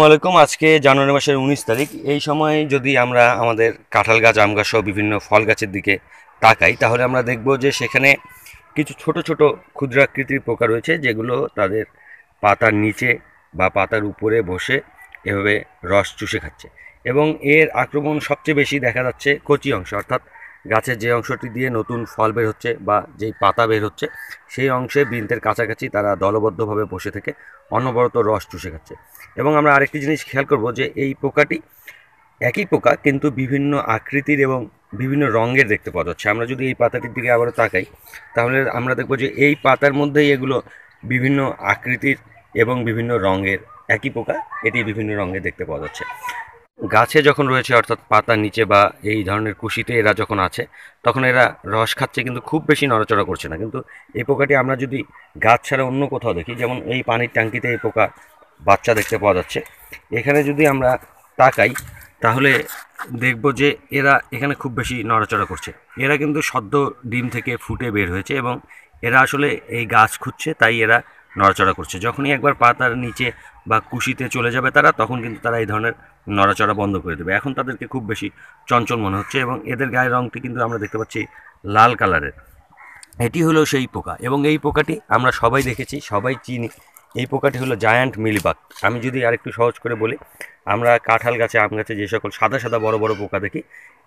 আসসালামাইকুম আজকে জানুয়ারি মাসের উনিশ তারিখ। এই সময় যদি আমরা আমাদের কাঁঠাল গাছ, আম গাছ সহ বিভিন্ন ফল গাছের দিকে তাকাই, তাহলে আমরা দেখব যে সেখানে কিছু ছোট ছোট ক্ষুদ্রাকৃতির পোকা রয়েছে, যেগুলো তাদের পাতার নিচে বা পাতার উপরে বসে এভাবে রস চুষে খাচ্ছে। এবং এর আক্রমণ সবচেয়ে বেশি দেখা যাচ্ছে কচি অংশ, অর্থাৎ গাছের যে অংশটি দিয়ে নতুন ফল বের হচ্ছে বা যেই পাতা বের হচ্ছে, সেই অংশে বৃন্তের কাছাকাছি তারা দলবদ্ধভাবে বসে থেকে অনবরত রস চুষে খাচ্ছে। এবং আমরা আরেকটি জিনিস খেয়াল করব যে এই পোকাটি একই পোকা, কিন্তু বিভিন্ন আকৃতির এবং বিভিন্ন রঙের দেখতে পাওয়া যাচ্ছে। আমরা যদি এই পাতাটির দিকে আবারও তাকাই, তাহলে আমরা দেখব যে এই পাতার মধ্যেই এগুলো বিভিন্ন আকৃতির এবং বিভিন্ন রঙের একই পোকা, এটি বিভিন্ন রঙের দেখতে পাওয়া যাচ্ছে। গাছে যখন রয়েছে, অর্থাৎ পাতার নিচে বা এই ধরনের কুশিতে এরা যখন আছে, তখন এরা রস খাচ্ছে কিন্তু খুব বেশি নড়াচড়া করছে না। কিন্তু এই পোকাটি আমরা যদি গাছ ছাড়া অন্য কোথাও দেখি, যেমন এই পানির ট্যাঙ্কিতে এই পোকা বাচ্চা দেখতে পাওয়া যাচ্ছে, এখানে যদি আমরা তাকাই, তাহলে দেখব যে এরা এখানে খুব বেশি নড়াচড়া করছে। এরা কিন্তু সদ্য ডিম থেকে ফুটে বের হয়েছে এবং এরা আসলে এই গাছ খুঁজছে, তাই এরা নড়াচড়া করছে। যখনই একবার পাতার নিচে বা কুশিতে চলে যাবে তারা, তখন কিন্তু তারা এই ধরনের নড়াচড়া বন্ধ করে দেবে। এখন তাদেরকে খুব বেশি চঞ্চল মনে হচ্ছে এবং এদের গায়ের রঙটি কিন্তু আমরা দেখতে পাচ্ছি লাল কালারের। এটি হলো সেই পোকা এবং এই পোকাটি আমরা সবাই দেখেছি, সবাই চিনি। এই পোকাটি হলো জায়ান্ট মিলিবাগ। আমি যদি আরেকটু সহজ করে বলি, আমরা কাঁঠাল গাছে, আম গাছে যে সকল সাদা সাদা বড় বড় পোকা দেখি,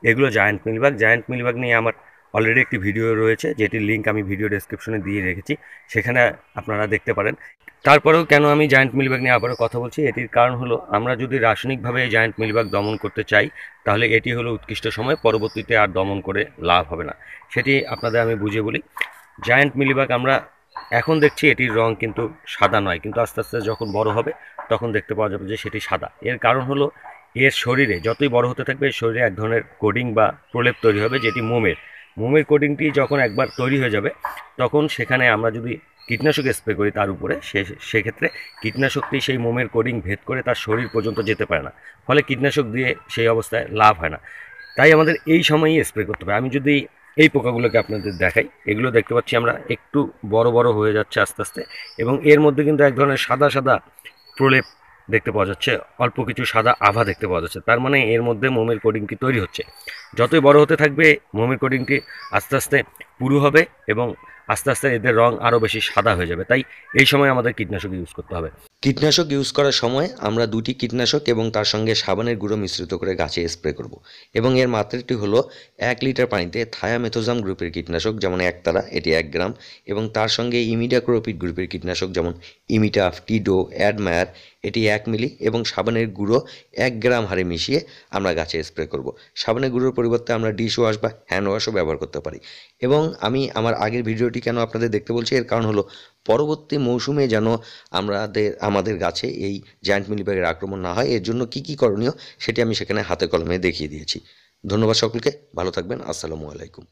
এগুলো জায়ান্ট মিলিবাগ। জায়ান্ট মিলিবাগ নিয়ে আমার অলরেডি একটি ভিডিও রয়েছে, যেটির লিঙ্ক আমি ভিডিও ডেসক্রিপশনে দিয়ে রেখেছি। সেখানে আপনারা দেখতে পারেন। তারপরেও কেন আমি জায়ান্ট মিলিবাগ নিয়ে আবারও কথা বলছি, এটির কারণ হলো, আমরা যদি রাসায়নিকভাবে এই জায়ান্ট মিলিবাগ দমন করতে চাই, তাহলে এটি হলো উৎকৃষ্ট সময়, পরবর্তীতে আর দমন করে লাভ হবে না। সেটি আপনাদের আমি বুঝে বলি। জায়ান্ট মিলিবাগ আমরা এখন দেখছি এটির রং কিন্তু সাদা নয়, কিন্তু আস্তে আস্তে যখন বড় হবে, তখন দেখতে পাওয়া যাবে যে সেটি সাদা। এর কারণ হলো, এর শরীরে, যতই বড় হতে থাকবে, এর শরীরে এক ধরনের কোডিং বা প্রলেপ তৈরি হবে, যেটি মোমের। মোমের কোডিংটি যখন একবার তৈরি হয়ে যাবে, তখন সেখানে আমরা যদি কীটনাশক স্প্রে করি তার উপরে, সে, সেক্ষেত্রে কীটনাশকটি সেই মোমের কোডিং ভেদ করে তার শরীর পর্যন্ত যেতে পারে না। ফলে কীটনাশক দিয়ে সেই অবস্থায় লাভ হয় না। তাই আমাদের এই সময়ই স্প্রে করতে হবে। আমি যদি এই পোকাগুলোকে আপনাদের দেখাই, এগুলো দেখতে পাচ্ছি আমরা একটু বড় বড় হয়ে যাচ্ছে আস্তে আস্তে এবং এর মধ্যে কিন্তু এক ধরনের সাদা সাদা প্রলেপ দেখতে পাওয়া যাচ্ছে। অল্প কিছু সাদা আভা দেখতে পাওয়া যাচ্ছে। তার মানে এর মধ্যে মোমের কোডিংটি তৈরি হচ্ছে? যতই বড় হতে থাকবে, মোমের কোডিংটি আস্তে আস্তে পুরু হবে এবং আস্তে আস্তে এদের রং আরও বেশি সাদা হয়ে যাবে। তাই এই সময় আমাদের কীটনাশক ইউজ করতে হবে। কীটনাশক ইউজ করার সময় আমরা দুটি কীটনাশক এবং তার সঙ্গে সাবানের গুঁড়ো মিশ্রিত করে গাছে স্প্রে করব। এবং এর মাত্রাটি হলো এক লিটার পানিতে থায়ামেথোজাম গ্রুপের কীটনাশক, যেমন একতারা, এটি এক গ্রাম, এবং তার সঙ্গে ইমিডাক্রোপিড গ্রুপের কীটনাশক, যেমন ইমিটাফ টিডো অ্যাডমায়ার এটি এক মিলি এবং সাবানের গুঁড়ো এক গ্রাম হারে মিশিয়ে আমরা গাছে স্প্রে করব। সাবানের গুঁড়োর পরিবর্তে আমরা ডিশ ওয়াশ বা হ্যান্ড ওয়াশও ব্যবহার করতে পারি। এবং আমি আমার আগের ভিডিওটি কেন আপনাদের দেখতে বলছি, এর কারণ হলো পরবর্তী মৌসুমে যেন আমাদের আমাদের গাছে এই জায়ান্ট মিলিবাগের আক্রমণ না হয়, এর জন্য কি কি করণীয় সেটি আমি সেখানে হাতে কলমে দেখিয়ে দিয়েছি। ধন্যবাদ সকলকে, ভালো থাকবেন, আসসালামু আলাইকুম।